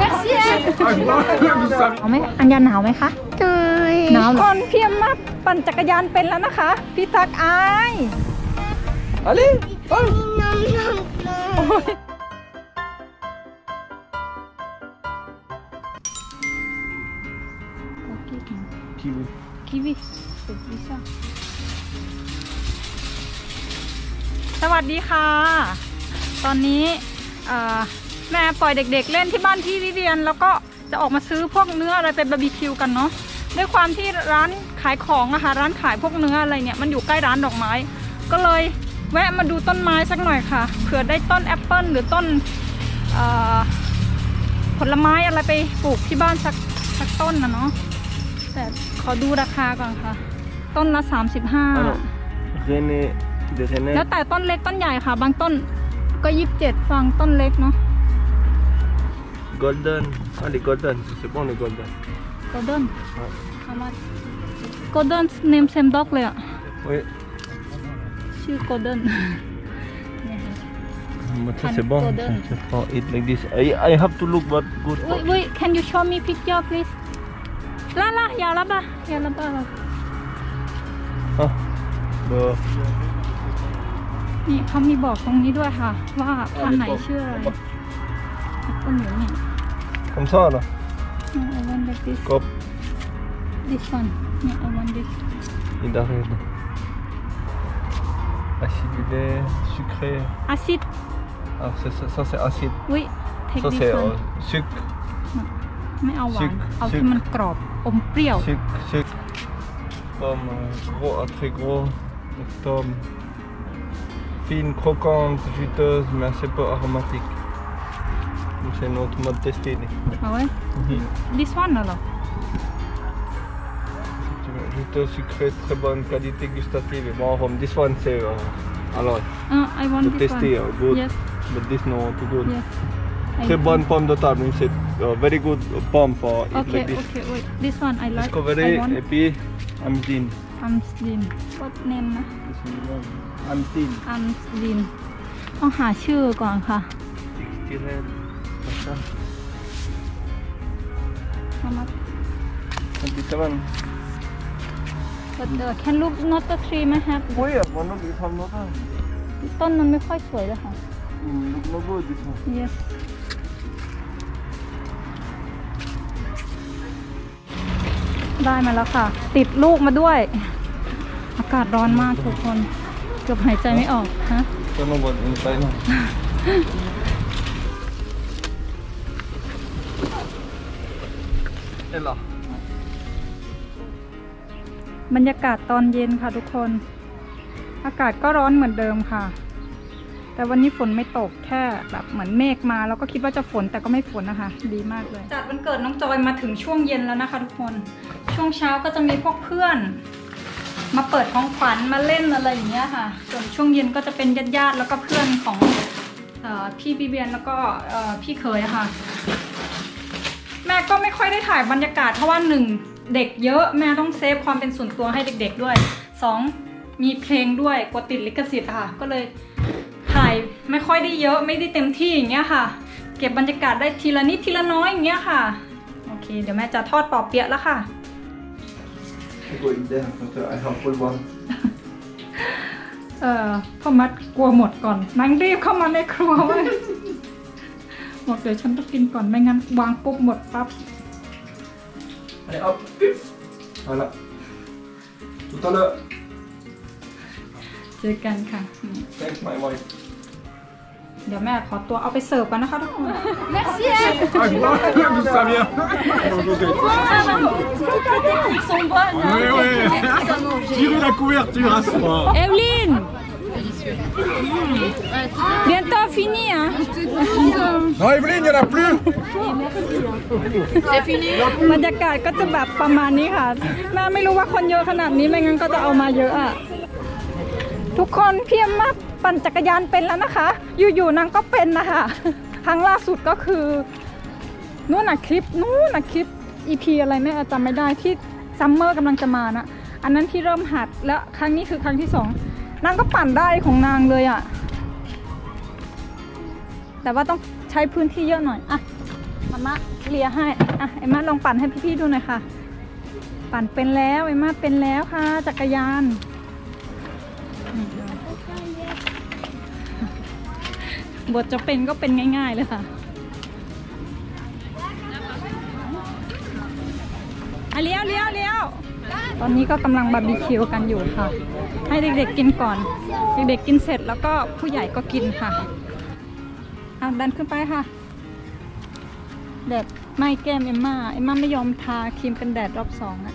Merci. หนาวไหมอัญญาหนาวไหมคะหนาวคนเพียมมากปั่นจักรยานเป็นแล้วนะคะ พี่ตักอาย Allez, oh. คิวิสุดวิชาสวัสดีค่ะ ตอนนี้เอ่อ แม่ปล่อยเด็กๆเล่นที่บ้านพี่วิเวียน แล้วก็จะออกมาซื้อพวกเนื้ออะไรเป็นบาร์บีคิวกันเนาะด้วยความที่ร้านขายของอะค่ะร้านขายพวกเนื้ออะไรเนี่ยมันอยู่ใกล้ร้านดอกไม้ ก็เลยแวะมาดูต้นไม้สักหน่อยค่ะเผื่อได้ต้นแอปเปิลหรือต้นเอ่อผลไม้อะไรไปปลูกที่บ้านสักสักต้นนะเนาะแต่ขอดูราคาก่อนค่ะ ต้นละ Alors, 35 René, de René. แล้วแต่ต้นเล็กต้นใหญ่ค่ะ บางต้นก็ 27 ฟังต้นเล็กเนาะ Golden. Ah, les golden, c'est bon les golden. golden Ouais. how much golden name same dog เลยอะ Oui, ชื่อ golden mais ça And c'est bon. golden. Je prends it like this. I, I have to look what good. wait wait can you show me picture please ล่าล่าอย่าละบ้าอย่าละบ้า Ah, bah, นี่เขามีบอกตรงนี้ด้วยค่ะ ว่าพันธุ์ไหนชื่ออะไรต้นอยู่นี่ comme ça là. I want like this Cop, this one yeah I want this il arrive. Acidulé, sucré. acid Ah, c'est ça, ça c'est acide. oui take Ça this c'est one euh, sucre, ไม่เอาหวาน ซึก เอา ซึก ที่มันกรอบ อมเปรี้ยว sucre, sucre. Pomme euh, gros à très gros. Octobre. Fine, croquante, juteuse, mais assez peu aromatique. Donc, C'est notre mode testé. Si เอาไว้ this one น่ะเหรอ tu veux, Juteuse, sucrée, très bonne qualité gustative. Et bon, arôme. This one c'est euh, alors, เออ I want to this tester, one uh, good. yes But this no too good. yes I Très want- bonne pomme de table. donc C'est uh, very good pomme for eat okay like this. okay wait this one I like Discovery I want et puis Amdine. Amstin what name นะ Amdine. Amstin ต้องหาชื่อก่อนค่ะ Textilène. Machin. How much? 27. but uh, can look not the tree ไหม have Oui, mon nom is from Nova. ต้นมันไม่ค่อยสวยเลยค่ะ Look no good this one. yes ได้มาแล้วค่ะ ติดลูกมาด้วย อากาศร้อนมากทุกคน เกือบหายใจไม่ออกฮะ Don't know what inside now. Et là. บรรยากาศตอนเย็นค่ะทุกคน อากาศก็ร้อนเหมือนเดิมค่ะ แต่วันนี้ฝนไม่ตกแค่แบบเหมือนเมฆมา แล้วก็คิดว่าจะฝนแต่ก็ไม่ฝนนะคะ ดีมากเลยจัดวันเกิดน้องจอยมาถึงช่วงเย็นแล้วนะคะ ทุกคนช่วงเช้าก็จะมีพวกเพื่อน มาเปิดของขวัญมาเล่นอะไรอย่างเงี้ยค่ะ ส่วนช่วงเย็นก็จะเป็นญาติๆแล้วก็เพื่อนของออพี่บีเบียนแล้วก็พี่เคยค่ะ แม่ก็ไม่ค่อยได้ถ่ายบรรยากาศเพราะว่าหนึ่งเด็กเยอะแม่ต้องเซฟความเป็นส่วนตัวให้เด็ก ๆด้วยสองมีเพลงด้วยกลัวติดลิขสิทธิ์อะค่ะ ก็เลยถ่ายไม่ค่อยได้เยอะไม่ได้เต็มที่อย่างเงี้ยค่ะ เก็บบรรยากาศได้ทีละนิดทีละน้อยอย่างเงี้ยค่ะโอเคเดี๋ยวแม่จะทอดปอเปี๊ยะแล้วค่ะ Go in there. I have full one. เอ่อพ่อมัดกลัวหมดก่อนนางรีบเข้ามาในครัวเว้ย หมดเดี๋ยวฉันต้องกินก่อนไม่งั้นวางปุ๊บหมดปั๊บ Allez hop. Voilà. Tout à l'heure. เจอกันค่ะอืม Thanks my wife. เดี๋ยวแม่ขอตัวเอาไปเสิร์ฟกันนะคะทุกคน Merci. Ah, je vois d'où ça vient. Ils sont bonnes. Oui, oui. Tirez la couverture à soir. Evelyne Bientôt fini hein Non, Evelyne, il n'y en a plus. บรรยากาศก็จะแบบประมาณนี้ค่ะแม่ไม่รู้ว่าคนเยอะขนาดนี้ไม่งั้นก็จะเอามาเยอะอะ ทุกคนพี่เอ็มมาปั่นจักรยานเป็นแล้วนะคะ อยู่ๆนางก็เป็นนะคะ ครั้งล่าสุดก็คือนู่นน่ะคลิปนู่นน่ะคลิป EP อะไรแม่จำไม่ได้ที่ซัมเมอร์กำลังจะมานะอันนั้นที่เริ่มหัดแล้วครั้งนี้คือครั้งที่สอง นางก็ปั่นได้ของนางเลยอะแต่ว่าต้องใช้พื้นที่เยอะหน่อย อะมันมาเลียให้ อะเอ็มมาลองปั่นให้พี่ๆดูหน่อยค่ะ ปั่นเป็นแล้วเอ็มมาเป็นแล้วค่ะ จักรยานบทจะเป็นก็เป็นง่าย ๆ เลยค่ะ อะเลี้ยวเลี้ยวเลี้ยวตอนนี้ก็กำลังบาร์บีคิวกันอยู่ค่ะ ให้เด็กๆกินก่อน เด็กๆกินเสร็จแล้วก็ผู้ใหญ่ก็กินค่ะเอาดันขึ้นไปค่ะแดดไม่แก้มเอ็มมาเอ็มมาไม่ยอมทาครีมกันแดดรอบสองอะ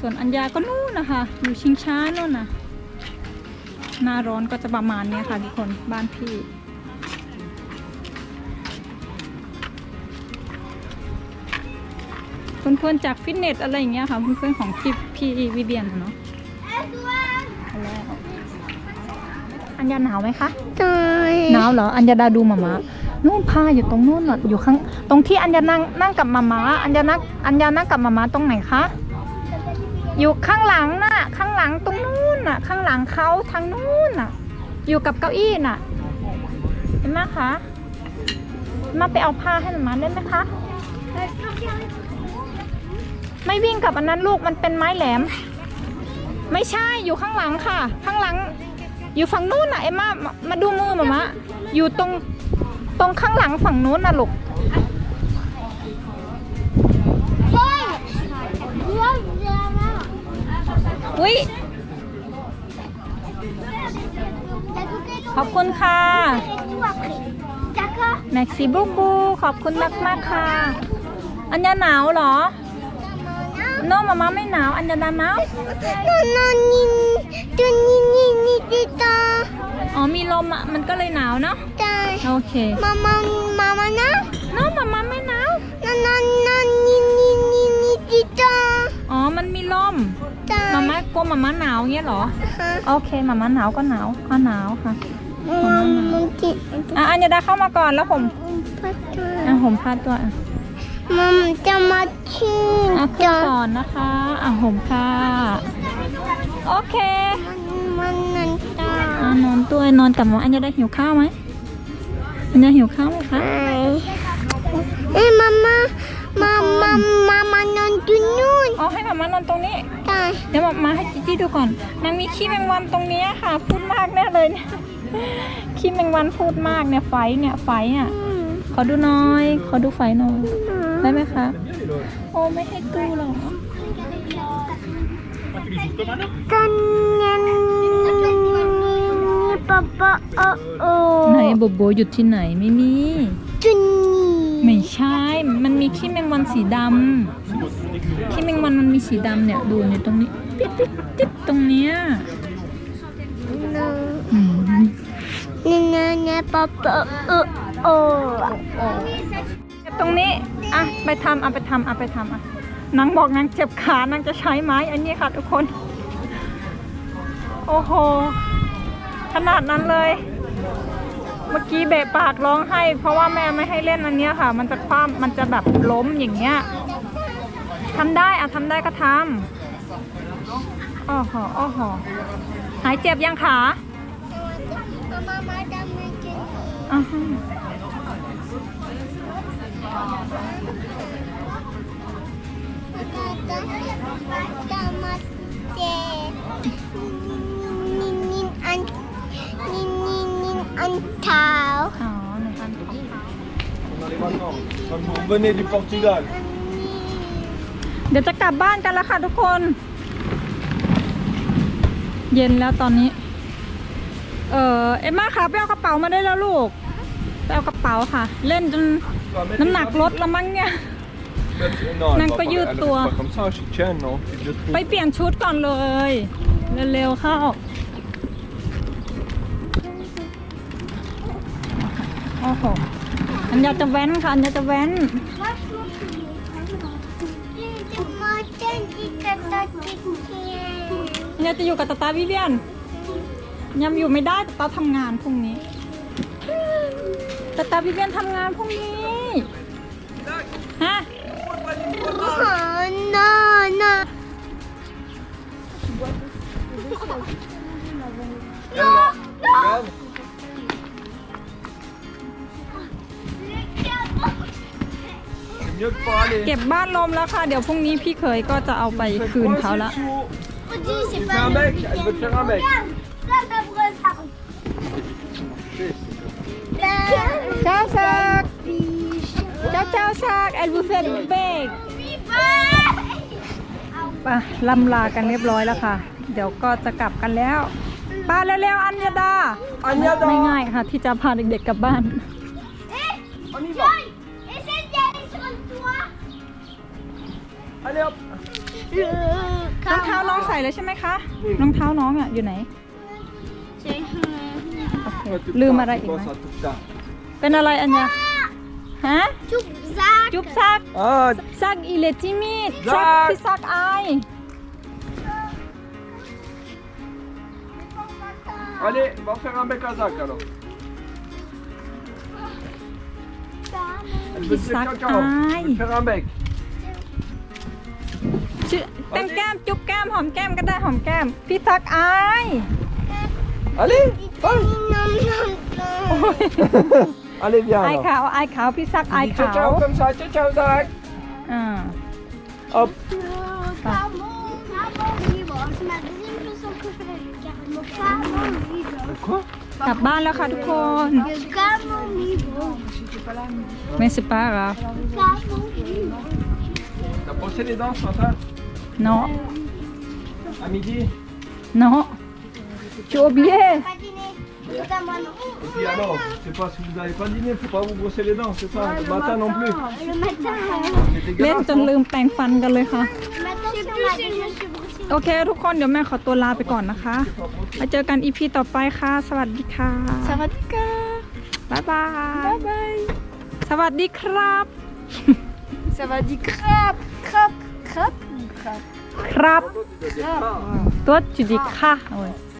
ส่วนอัญญาก็นู่นนะคะอยู่ชิงช้านู่นนะหน้าร้อนก็จะประมาณนี้ค่ะทุกคนบ้านพี่ เพื่อนๆจากฟิตเนสอะไรอย่างเงี้ยค่ะเพื่อนๆของพี่พี่วิเบียนอะเนาะเอาแล้วอัญญาหนาวไหมคะใช่หนาวเหรออัญญาดาดูหมามานู่นผ้าอยู่ตรงนู่นน่ะอยู่ข้างตรงที่อัญญานั่งนั่งกับหมามาอัญญานั่งอัญญานั่งกับหมามาตรงไหนคะอยู่ข้างหลังน่ะข้างหลังตรงนู่นน่ะ ข้างหลังเขาทางนู่นน่ะ อยู่กับเก้าอี้น่ะเห็นไหมคะมาไปเอาผ้าให้หมามาได้ไหมคะ ไม่วิ่งกับอันนั้นลูกมันเป็นไม้แหลม ไม่ใช่อยู่ข้างหลังค่ะ ข้างหลัง อยู่ฝั่งนู้นน่ะเอ็มมามาดูมือมามะอยู่ตรงตรงข้างหลังฝั่งนู้นน่ะลูกเฮ้ยเยวเดี๋ยวนะอุ้ยขอบคุณค่ะแม็กซี่บูบูขอบคุณมากมากค่ะ อัญญาหนาวเหรอ โนมามาไม่หนาว อัญญาดาหนาว Non, non, ni, tu, ni, ni, ni, ni, ta, อ๋อมีลมอะมันก็เลยหนาวเนาะ ta. โอเค Maman, maman, na? โนมามาไม่หนาว Non, non, non, ni, ni, ni, ni, ni, ta. อ๋อมันมีลม Ta. มาม่ากลัวมาม่าหนาวเงี้ยเหรอ Huh? โอเคมาม่าหนาวก็หนาวก็หนาวค่ะ Maman, ti, อะอัญญาดาเข้ามาก่อนแล้วผม papa. อะผมพาดตัวอะ Maman, ta, ma, tu, อะขึ้นก่อนนะคะอะผมค่ะ โอเค Maman, ta. อะนอนตัวนอนกับหมออัญญาได้หิวข้าวไหมอัญญาหิวข้าวไหมคะ Eh, mama, mama, mama, non, tu, non, อ๋อให้หมามานอนตรงนี้ ta. เดี๋ยวหมามาให้จิจี้ดูก่อน นางมีขี้แมงวันตรงเนี้ยค่ะ พูดมากแน่เลยเนี่ยขี้แมงวันพูดมากเนี่ยไฟเนี่ยไฟเนี่ยขอดูหน่อย ขอดูไฟหน่อย ได้ไหมคะ โอ้ไม่ให้ตู้หรอ Papa, oh, oh. ไหนโบโบหยุดที่ไหนไม่มี Johnny. ไม่ใช่ มันมีขี้แมงวันสีดำขี้แมงวันมันมีสีดำเนี่ยดูเนี่ยตรงนี้ปิ๊ดปิ๊ดปิ๊ดตรงเนี้ย No. อืม No, no, papa, oh, oh. ตรงนี้ อะไปทำเอะไปทำเอะไปทำอะนางบอกนางเจ็บขานางจะใช้ไม้อันนี้ค่ะทุกคน โอ้โห ขนาดนั้นเลย เมื่อกี้เบะปากร้องให้ เพราะว่าแม่ไม่ให้เล่นอันนี้ค่ะ มันจะคว่ำมันจะแบบล้มอย่างเงี้ยทำได้อะทำได้ก็ทำโอ้โหโอ้โหหายเจ็บยังขาอ่า les vacances. Comme vous venez du Portugal. เดี๋ยวจะกลับบ้านกันแล้วค่ะทุกคน เย็นแล้วตอนนี้ เออเอ็มมาค่ะไปเอากระเป๋ามาได้แล้วลูกไปเอากระเป๋าค่ะ เล่นจนน้ำหนักลดแล้วมั้งเนี่ย Non, elle Même va pas pas- you, elle- toi. pas comme ça, je tiens, non C'est déjà trop. ไปเปลี่ยนชุดก่อนเลย เร็วๆเข้า โอ้โห อันอยากจะแว้นค่ะ อันอยากจะแว้น อันอยากจะอยู่กับตาตาวิเวียน ยังอยู่ไม่ได้ตาตาทำงานพรุ่งนี้ ตาตาวิเวียนทำงานพรุ่งนี้ Oh, no, no. Regarde. Mieux que pour aller. เก็บบ้านลมแล้วค่ะ เดี๋ยวพรุ่งนี้พี่เคยก็จะเอาไปคืนเขาละ Audi, c'est Tu pas fais un le bec, week-end. elle veut te faire un bec. Regarde, ça, ça pourrait faire. Là, เจ้าซัก เจ้าเจ้าซัก elle vous fait le bec ไปลำลากันเรียบร้อยแล้วค่ะ เดี๋ยวก็จะกลับกันแล้วป้าเร็วๆอัญญาดาอัญญาดาไม่ง่ายค่ะ ที่จะพาเด็กๆกลับบ้าน On y va. essaie d'y aller sur le toit. Allez hop. รองเท้าน้องใส่เลยใช่ไหมคะรองเท้าน้องอะอยู่ไหน C'est โอเค Ouais, tout ลืม ça, อะไร tu อีกไหม penses à tout ça. เป็นอะไรอัญญา ฮะ tout Zach. จุ๊บซัก Ah, ซักอีเลติมิดซัซักกพี่ซักอาย allez, va faire un bec à Zach alors. Elle veut te faire Sac caca. Elle aïe. veut te faire un bec. ชื่อแต้มแก้มจุ๊บแก้มหอมแก้มก็ได้หอมแก้ม พี่ซักอาย Allez, Non, non, non. allez viens อาย alors. ขาวอาย ขาวพี่ซักอาย Dis ciao ขาว ciao comme ça, ciao ciao Zach. อ่า Hop. Carmo, Carmo libre. C'est ma deuxième chanson préférée. Carmo, Carmo libre. Quoi กลับบ้านแล้วค่ะทุกคน Le Carmo libre. ไม่สปาร์ Carmo libre. T'as brossé les dents ce matin เนาะ À midi เนาะ Et puis alors, je sais pas si vous n'avez pas dîné, faut pas vous brosser les dents, c'est ça Le matin non plus. Le matin, C'est เล่น dégueulasse. จนลืมแปรงฟันกันเลยค่ะ le matin, c'est plus si je me suis brossée. โอเค ทุกคนเดี๋ยวแม่ขอตัวลาไปก่อนนะคะ มาเจอกันอีพีต่อไปค่ะ สวัสดีค่ะ สวัสดีค่ะบ๊ายบาย บ๊ายบาย สวัสดีครับ Ça va dire crap, crap, crap, crap. ครับ Toi, tu dois dire ça. ตัวจุดิค่ะโอ้ย